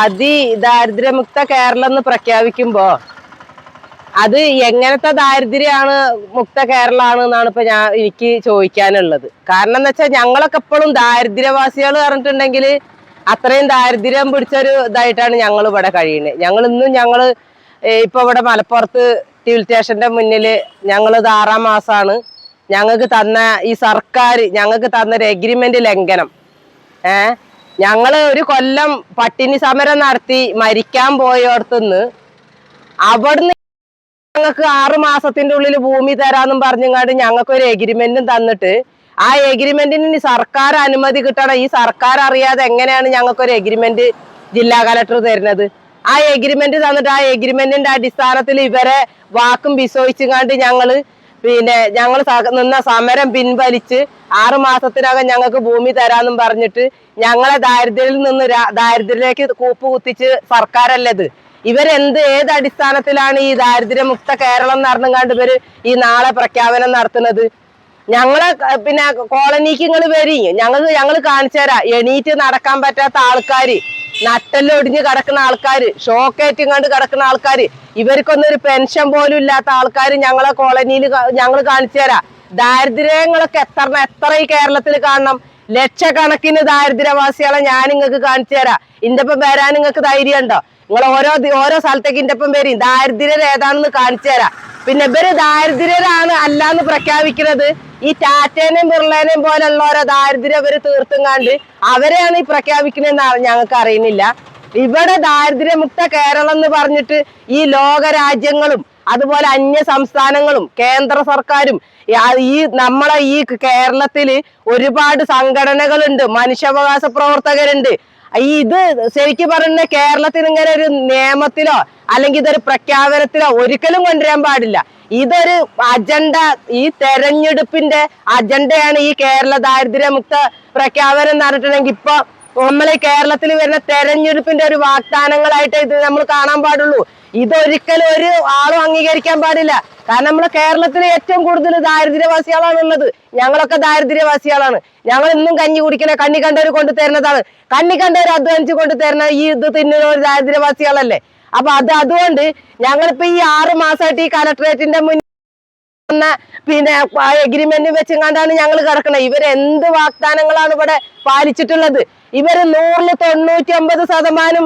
അതി ദാരിദ്ര്യമുക്ത കേരളം എന്ന് പ്രഖ്യാപിക്കുമ്പോ അത് എങ്ങനത്തെ ദാരിദ്ര്യമാണ് മുക്ത കേരളമാണ് എന്നാണ് ഇപ്പൊ ഞാൻ എനിക്ക് ചോദിക്കാനുള്ളത്. കാരണം എന്ന് വെച്ചാൽ ഞങ്ങളൊക്കെ എപ്പോഴും ദാരിദ്ര്യവാസികൾ പറഞ്ഞിട്ടുണ്ടെങ്കിൽ അത്രയും ദാരിദ്ര്യം പിടിച്ചൊരു ഇതായിട്ടാണ് ഞങ്ങൾ ഇവിടെ കഴിയുന്നത് ഞങ്ങൾ ഇന്നും ഞങ്ങൾ ഇപ്പൊ ഇവിടെ മലപ്പുറത്ത് സിവിൽ സ്റ്റേഷന്റെ മുന്നിൽ ഞങ്ങൾ ഇത് ആറാം മാസമാണ് ഞങ്ങൾക്ക് തന്ന ഈ സർക്കാർ ഞങ്ങൾക്ക് തന്നൊരു എഗ്രിമെന്റ് ലംഘനം. ഏ ഞങ്ങൾ ഒരു കൊല്ലം പട്ടിണി സമരം നടത്തി മരിക്കാൻ പോയോടത്തുനിന്ന് അവിടുന്ന് ഞങ്ങൾക്ക് ആറു മാസത്തിന്റെ ഉള്ളിൽ ഭൂമി തരാന്നും പറഞ്ഞങ്ങാണ്ട് ഞങ്ങൾക്ക് ഒരു എഗ്രിമെന്റും തന്നിട്ട് ആ എഗ്രിമെന്റിന് സർക്കാർ അനുമതി കിട്ടണം. ഈ സർക്കാർ അറിയാതെ എങ്ങനെയാണ് ഞങ്ങൾക്ക് ഒരു എഗ്രിമെന്റ് ജില്ലാ കലക്ടർ തരുന്നത്? ആ എഗ്രിമെന്റ് തന്നിട്ട് ആ എഗ്രിമെന്റിന്റെ അടിസ്ഥാനത്തിൽ ഇവരെ വാക്കും വിശ്വസിച്ചുകൊണ്ട് ഞങ്ങൾ പിന്നെ ഞങ്ങൾ നിന്ന സമരം പിൻവലിച്ച് ആറു മാസത്തിനകം ഞങ്ങൾക്ക് ഭൂമി തരാന്നും പറഞ്ഞിട്ട് ഞങ്ങളെ ദാരിദ്ര്യത്തിൽ നിന്ന് ദാരിദ്ര്യത്തിലേക്ക് കൂപ്പ് കുത്തിച്ച് സർക്കാരല്ലത്. ഇവരെന്ത് ഏത് അടിസ്ഥാനത്തിലാണ് ഈ ദാരിദ്ര്യമുക്ത കേരളം നടന്നുകൊണ്ട് ഇവർ ഈ നാളെ പ്രഖ്യാപനം നടത്തുന്നത്? ഞങ്ങളെ പിന്നെ കോളനിക്ക് നിങ്ങൾ വരി. ഞങ്ങൾ ഞങ്ങൾ കാണിച്ചു തരാം. എണീറ്റ് നടക്കാൻ പറ്റാത്ത ആൾക്കാര് നട്ടെല്ലൊടിഞ്ഞ് കിടക്കുന്ന ആൾക്കാര് ഷോക്കേറ്റും കണ്ട് കിടക്കുന്ന ആൾക്കാര് ഇവർക്കൊന്നും ഒരു പെൻഷൻ പോലും ഇല്ലാത്ത ആൾക്കാർ ഞങ്ങളെ കോളനിയിൽ ഞങ്ങൾ കാണിച്ചു തരാം. ദാരിദ്ര്യങ്ങളൊക്കെ എത്ര എത്ര ഈ കേരളത്തിൽ കാണണം? ലക്ഷക്കണക്കിന് ദാരിദ്ര്യവാസികളെ ഞാൻ നിങ്ങൾക്ക് കാണിച്ചു തരാം. ഇന്റെ ഒപ്പം വരാൻ നിങ്ങൾക്ക് ധൈര്യം ഉണ്ടോ നിങ്ങൾ ഓരോ ഓരോ സ്ഥലത്തേക്ക് ഇന്റെ ഒപ്പം വരും ദാരിദ്ര്യർ ഏതാണെന്ന് കാണിച്ചു തരാം. പിന്നെ ഇവർ ദാരിദ്ര്യരാണ് അല്ലാന്ന് പ്രഖ്യാപിക്കുന്നത്. ഈ ടാറ്റേനെയും ബിർളേനെയും പോലുള്ള ഓരോ ദാരിദ്ര്യം ഇവർ തീർത്തും കണ്ട് അവരെയാണ് ഈ പ്രഖ്യാപിക്കുന്നതെന്ന് ഞങ്ങൾക്ക് അറിയുന്നില്ല. ഇവിടെ ദാരിദ്ര്യമുക്ത കേരളം എന്ന് പറഞ്ഞിട്ട് ഈ ലോക രാജ്യങ്ങളും അതുപോലെ അന്യ സംസ്ഥാനങ്ങളും കേന്ദ്ര സർക്കാരും ഈ നമ്മളെ ഈ കേരളത്തിൽ ഒരുപാട് സംഘടനകളുണ്ട് മനുഷ്യാവകാശ പ്രവർത്തകരുണ്ട്. ഈ ഇത് ശരിക്കും പറഞ്ഞ കേരളത്തിൽ ഇങ്ങനെ ഒരു നിയമത്തിലോ അല്ലെങ്കിൽ ഇതൊരു പ്രഖ്യാപനത്തിലോ ഒരിക്കലും കൊണ്ടുവരാൻ പാടില്ല. ഇതൊരു അജണ്ട ഈ തെരഞ്ഞെടുപ്പിന്റെ അജണ്ടയാണ് ഈ കേരള ദാരിദ്ര്യമുക്ത പ്രഖ്യാപനം നടത്തണമെങ്കിൽ ഇപ്പൊ നമ്മളെ കേരളത്തിൽ വരുന്ന തെരഞ്ഞെടുപ്പിന്റെ ഒരു വാഗ്ദാനങ്ങളായിട്ട് ഇത് നമ്മൾ കാണാൻ പാടുള്ളൂ. ഇതൊരിക്കലും ഒരു ആളും അംഗീകരിക്കാൻ പാടില്ല. കാരണം നമ്മളെ കേരളത്തിൽ ഏറ്റവും കൂടുതൽ ദാരിദ്ര്യവാസികളാണ് ഉള്ളത് ഞങ്ങളൊക്കെ ദാരിദ്ര്യവാസികളാണ്. ഞങ്ങൾ ഇന്നും കഞ്ഞി കുടിക്കണ കണ്ണി കണ്ടവർ കൊണ്ട് തരുന്നതാണ്. കണ്ണി കണ്ടവർ അധ്വാനിച്ച് കൊണ്ട് തരുന്ന ഈ ഇത് തിന്നുന്ന ഒരു ദാരിദ്ര്യവാസികളല്ലേ? അപ്പൊ അത് അതുകൊണ്ട് ഞങ്ങളിപ്പോ ഈ ആറ് മാസമായിട്ട് ഈ കലക്ടറേറ്റിന്റെ മുന്നിൽ വന്ന പിന്നെ എഗ്രിമെന്റ് വെച്ചുകൊണ്ടാണ് ഞങ്ങൾ കിടക്കുന്നത് ഇവർ എന്ത് വാഗ്ദാനങ്ങളാണ് ഇവിടെ പാലിച്ചിട്ടുള്ളത്? ഇവർ നൂറിൽ തൊണ്ണൂറ്റി ഒമ്പത് ശതമാനം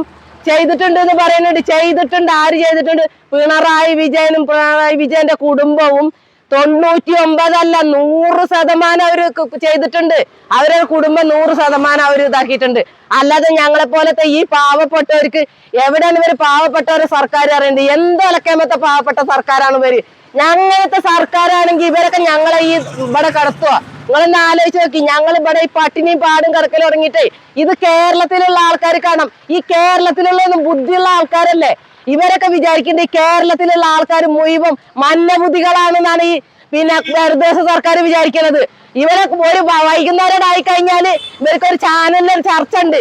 ചെയ്തിട്ടുണ്ട് എന്ന് പറയുന്നുണ്ട്. ചെയ്തിട്ടുണ്ട് ആര് ചെയ്തിട്ടുണ്ട്? പിണറായി വിജയനും പിണറായി വിജയന്റെ കുടുംബവും തൊണ്ണൂറ്റി ഒമ്പതല്ല നൂറ് ശതമാനം അവർ ചെയ്തിട്ടുണ്ട്. അവരുടെ കുടുംബം നൂറ് ശതമാനം അവർ ഇതാക്കിയിട്ടുണ്ട്. അല്ലാതെ ഞങ്ങളെ പോലത്തെ ഈ പാവപ്പെട്ടവർക്ക് എവിടെയാണ് ഇവർ പാവപ്പെട്ടവരെ സർക്കാർ അറിയേണ്ടത്? എന്ത് ഇളക്കാമത്തെ പാവപ്പെട്ട സർക്കാരാണ് ഇവർ? ഞങ്ങളത്തെ സർക്കാരാണെങ്കിൽ ഇവരൊക്കെ ഞങ്ങളെ ഈ ഇവിടെ കടത്തുക നിങ്ങളൊന്ന് ആലോചിച്ച് നോക്കി. ഞങ്ങൾ ഇവിടെ ഈ പട്ടിണിയും പാടും കിടക്കൽ തുടങ്ങിയിട്ടേ ഇത് കേരളത്തിലുള്ള ആൾക്കാർ കാണാം. ഈ കേരളത്തിലുള്ള ബുദ്ധിയുള്ള ആൾക്കാരല്ലേ? ഇവരൊക്കെ വിചാരിക്കുന്നത് ഈ കേരളത്തിലുള്ള ആൾക്കാർ മുഴുവൻ മന്നബുദ്ധികളാണെന്നാണ് ഈ പിന്നെ വെറുതെ സർക്കാർ വിചാരിക്കുന്നത് ഇവരെ ഒരു വൈകുന്നേരം ആയി കഴിഞ്ഞാൽ ഇവർക്ക് ഒരു ചാനലിൽ ചർച്ച ഉണ്ട്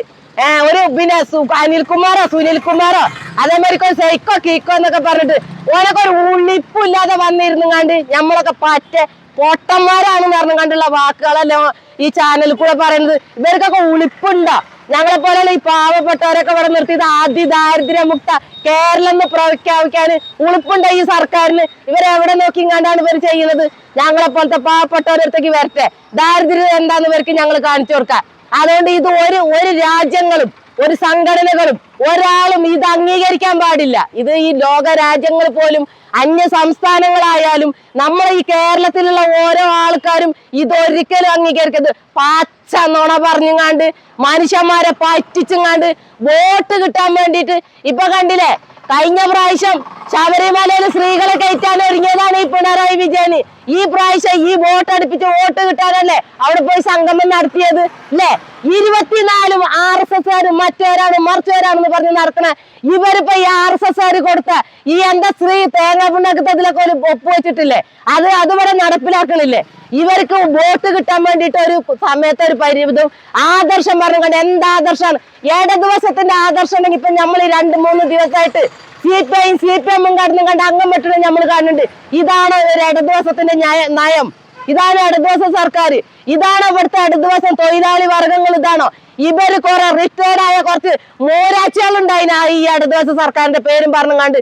ഒരു പിന്നെ അനിൽകുമാറോ സുനിൽ കുമാറോ അതേമാതിരി ഒരു സൈക്കോ കീക്കോ എന്നൊക്കെ പറഞ്ഞിട്ട് ഓനൊക്കെ ഒരു ഉള്ളിപ്പില്ലാതെ വന്നിരുന്നു കണ്ട് നമ്മളൊക്കെ പറ്റ പൊട്ടന്മാരാണെന്ന് പറഞ്ഞു കണ്ടുള്ള വാക്കുകളല്ലോ ഈ ചാനലിൽ കൂടെ പറയുന്നത്. ഇവർക്കൊക്കെ ഉളിപ്പുണ്ടോ? ഞങ്ങളെ പോലെയുള്ള ഈ പാവപ്പെട്ടവരൊക്കെ ഇവിടെ നിർത്തിയത് ആദ്യ ദാരിദ്ര്യമുക്ത കേരളം എന്ന് പ്രഖ്യാപിക്കാൻ ഉളുപ്പുണ്ട് ഈ സർക്കാരിന്? ഇവരെവിടെ നോക്കി കണ്ടാണ് ഇവർ ചെയ്യുന്നത്? ഞങ്ങളെ പോലത്തെ പാവപ്പെട്ടവരടുത്തേക്ക് വരട്ടെ. ദാരിദ്ര്യം എന്താന്ന് ഇവർക്ക് ഞങ്ങൾ കാണിച്ചു കൊടുക്കാം. അതുകൊണ്ട് ഇത് ഒരു ഒരു രാജ്യങ്ങളും ഒരു സംഘടനകളും ഒരാളും ഇത് അംഗീകരിക്കാൻ പാടില്ല. ഇത് ഈ ലോക രാജ്യങ്ങൾ പോലും അന്യ സംസ്ഥാനങ്ങളായാലും നമ്മൾ ഈ കേരളത്തിലുള്ള ഓരോ ആൾക്കാരും ഇതൊരിക്കലും അംഗീകരിക്കരുത്. പച്ച നുണ പറഞ്ഞുങ്ങാണ്ട് മനുഷ്യന്മാരെ പറ്റിച്ചുങ്ങാണ്ട് വോട്ട് കിട്ടാൻ വേണ്ടിയിട്ട് ഇപ്പൊ കണ്ടില്ലേ? കഴിഞ്ഞ പ്രാവശ്യം ശബരിമലയിൽ സ്ത്രീകളെ കയറ്റാൻ ഒരുങ്ങിയതാണ് ഈ പിണറായി വിജയന്. ഈ പ്രാവശ്യം ഈ വോട്ട് അടുപ്പിച്ച് വോട്ട് കിട്ടാനല്ലേ അവിടെ പോയി സംഗമം നടത്തിയത്? അല്ലേ ഇരുപത്തിനാലും ആർ എസ് എസ് മറ്റവരാണ് മറിച്ചവരാണെന്ന് പറഞ്ഞ് നടക്കണ ഇവരിപ്പോ ഈ ആർ എസ് എസ് കൊടുത്ത ഈ എന്താ സ്ത്രീ തേങ്ങ പുണ്ണക്കത്തതിലൊക്കെ ഒരു ഒപ്പുവെച്ചിട്ടില്ലേ അത് അതുവരെ നടപ്പിലാക്കണില്ലേ? ഇവർക്ക് വോട്ട് കിട്ടാൻ വേണ്ടിട്ട് ഒരു സമയത്ത് ഒരു പരിമിതം ആദർശം പറഞ്ഞു കണ്ട് എന്താ ആദർശമാണ്? ഏഴ് ദിവസത്തിന്റെ ആദർശം ഉണ്ടെങ്കിൽ ഇപ്പൊ നമ്മൾ രണ്ട് മൂന്ന് ദിവസമായിട്ട് സി പി ഐയും സി പി എമ്മും കടന്നും കണ്ട് അംഗം വെട്ടണം നമ്മൾ കാണുന്നുണ്ട്. ഇതാണ് ഒരു ഇടതുദിവസത്തിന്റെ ന്യായ- നയം. ഇതാണ് ഇടതുദിവസം സർക്കാർ. ഇതാണ് ഇവിടുത്തെ ഇടതുദിവസം തൊഴിലാളി വർഗങ്ങൾ ഇതാണോ? ഇവർ കുറെ റിട്ടയർഡ് ആയ കുറച്ച് മോരാച്ചികളുണ്ടായിന് ഈ ഇടതുവശ സർക്കാരിന്റെ പേരും പറഞ്ഞു കണ്ട്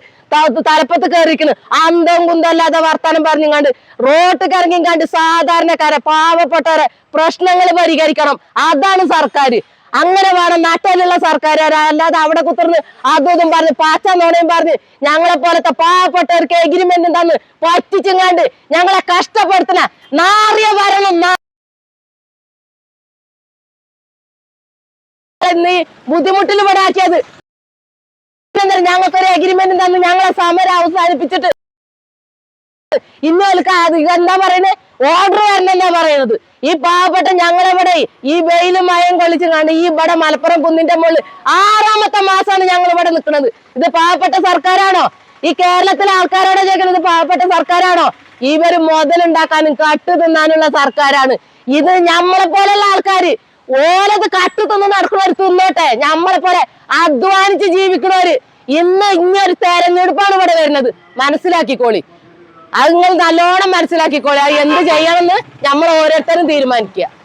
തലപ്പത്ത് കയറിക്കുന്നു അന്തം കുന്തല്ലാതെ വർത്താനം റോട്ട് റോട്ടിൽ കണ്ട് സാധാരണക്കാരെ പാവപ്പെട്ടവരെ പ്രശ്നങ്ങൾ പരിഹരിക്കണം. അതാണ് സർക്കാർ. അങ്ങനെ വേണം നാട്ടിലുള്ള സർക്കാർ അല്ലാതെ അവിടെ കുത്തിർന്ന് അതും പറഞ്ഞു പാച്ച നോണയും പറഞ്ഞ് ഞങ്ങളെ പോലത്തെ പാവപ്പെട്ടവർക്ക് എഗ്രിമെന്റ് തന്ന് പറ്റിച്ചുങ്ങാണ്ട് ഞങ്ങളെ കഷ്ടപ്പെടുത്തണ നാറിയ ഭരണം നാ- ബുദ്ധിമുട്ടിൽ എന്നിട്ട് ഞങ്ങൾക്കൊരു എഗ്രിമെന്റ് തന്ന് ഞങ്ങളെ സമരം അവസാനിപ്പിച്ചിട്ട് ഇന്നോൽക്ക് അത് എന്താ പറയുന്നത് ഓർഡർ വരണമെന്നാ പറയുന്നത്. ഈ പാവപ്പെട്ട ഞങ്ങളെവിടെ? ഈ വെയിലും മയം കൊള്ളിച്ച് കണ്ട് ഈ ഇവിടെ മലപ്പുറം കുന്നിന്റെ മുകളിൽ ആറാമത്തെ മാസമാണ് ഞങ്ങൾ ഇവിടെ നിൽക്കുന്നത്. ഇത് പാവപ്പെട്ട സർക്കാരാണോ? ഈ കേരളത്തിലെ ആൾക്കാരോടെ ചോദിക്കുന്നത് പാവപ്പെട്ട സർക്കാരാണോ? ഇവർ മുതലുണ്ടാക്കാനും കട്ടു തിന്നാനുള്ള സർക്കാരാണ്. ഇത് നമ്മളെ പോലെയുള്ള ആൾക്കാര് ഓലത് കട്ടു തിന്ന് നടക്കുന്നവർ തിന്നോട്ടെ. ഞമ്മളെ പോലെ അധ്വാനിച്ച് ജീവിക്കുന്നവര് ഇന്ന് ഇങ്ങൊരു തെരഞ്ഞെടുപ്പാണ് ഇവിടെ വരുന്നത്. മനസ്സിലാക്കിക്കോളി. അത് നിങ്ങൾ നല്ലോണം മനസ്സിലാക്കിക്കോളി. എന്ത് ചെയ്യണമെന്ന് നമ്മൾ ഓരോരുത്തരും തീരുമാനിക്കുക.